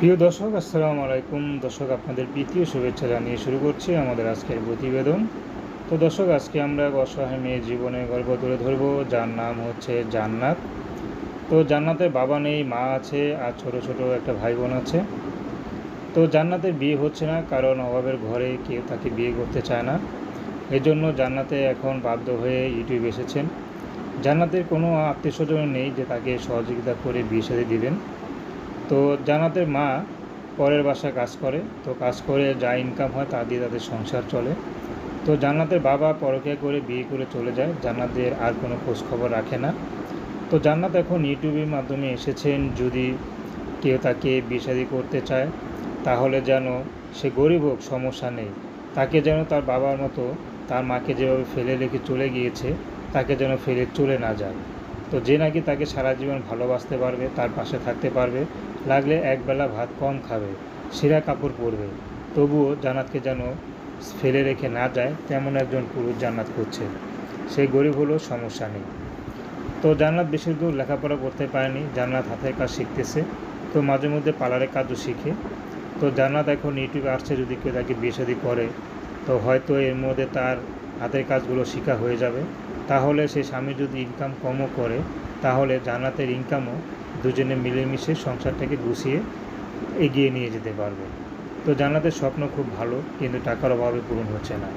প্রিয় দর্শক, আসসালামু আলাইকুম। দর্শক, আপনাদের প্রীতীয় শুভেচ্ছা জানিয়ে শুরু করছি আমাদের আজকের প্রতিবেদন। তো দর্শক, আজকে আমরা অসহায় মেয়ের জীবনের গল্প তুলে ধরব। যার নাম হচ্ছে জান্নাত। তো জান্নাতের বাবা নেই, মা আছে, আর ছোট ছোট একটা ভাই বোন আছে। তো জান্নাতের বিয়ে হচ্ছে না, কারণ অভাবের ঘরে কেউ তাকে বিয়ে করতে চায় না। এই জন্য জান্নাতে এখন বাধ্য হয়ে ইউটিউব এসেছেন। জান্নাতের কোনো আত্মীয় স্বজন নেই যে তাকে সহযোগিতা করে বিয়ে সাথে দিবেন। তো জান্নাতের মা পরের বাসায় কাজ করে, তো কাজ করে যা ইনকাম হয় তা দিয়ে তাদের সংসার চলে। তো জান্নাতের বাবা পরকে করে বিয়ে করে চলে যায়, জান্নাতের আর কোনো খোঁজ খবর রাখে না। তো জান্নাত এখন ইউটিউবের মাধ্যমে এসেছেন, যদি কেউ তাকে বিয়ে করতে চায়, তাহলে যেন সে গরিব হোক, সমস্যা নেই। তাকে যেন তার বাবার মতো, তার মাকে যেভাবে ফেলে রেখে চলে গিয়েছে, তাকে যেন ফেলে চলে না যায়। তো যে নাকি তাকে সারা জীবন ভালোবাসতে পারবে, তার পাশে থাকতে পারবে, লাগলে একবেলা ভাত কম খাবে, সেরা কাপড় পরবে। তবুও জান্নাতকে যেন ফেলে রেখে না যায়, তেমন একজন পুরুষ জান্নাত করছে সে গরিব হলেও সমস্যা নেই। তো জান্নাত বেশি দূর লেখাপড়া করতে পারেনি, জান্নাত হাতের কাজ শিখতেছে। তো মাঝে মধ্যে পার্লারের কাজও শিখে। তো জান্নাত এখন ইউটিউবে আসছে যদি কেউ তাকে বিয়ে করে, তো হয়তো এর মধ্যে তার হাতের কাজগুলো শেখা হয়ে যাবে। তাহলে সে স্বামী যদি ইনকাম কমও করে, তাহলে জান্নাতের ইনকামও দুজনে মিলেমিশে সংসারটাকে গুছিয়ে এগিয়ে নিয়ে যেতে পারবে। তো জান্নাতের স্বপ্ন খুব ভালো, কিন্তু টাকার অভাবে পূরণ হচ্ছে না।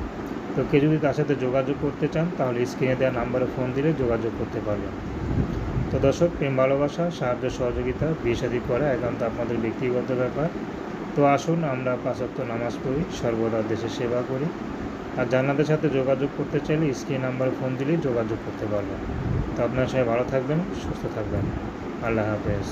তো কেউ যদি তার সাথে যোগাযোগ করতে চান, তাহলে স্ক্রিনে দেওয়া নাম্বারে ফোন দিলে যোগাযোগ করতে পারবেন। তো দর্শক, প্রেম, ভালোবাসা, সাহায্য, সহযোগিতা, বিয়ে শাদী করা একান্ত আপনাদের ব্যক্তিগত ব্যাপার। তো আসুন, আমরা পাঁচক্ত নামাজ পড়ি, সর্বদা দেশের সেবা করি। আর জান্নাতের সাথে যোগাযোগ করতে চাইলে স্ক্রিন নাম্বারে ফোন দিলেই যোগাযোগ করতে পারবেন। তো আপনার সবাই ভালো থাকবেন, সুস্থ থাকবেন। আল্লাহ হাফেজ।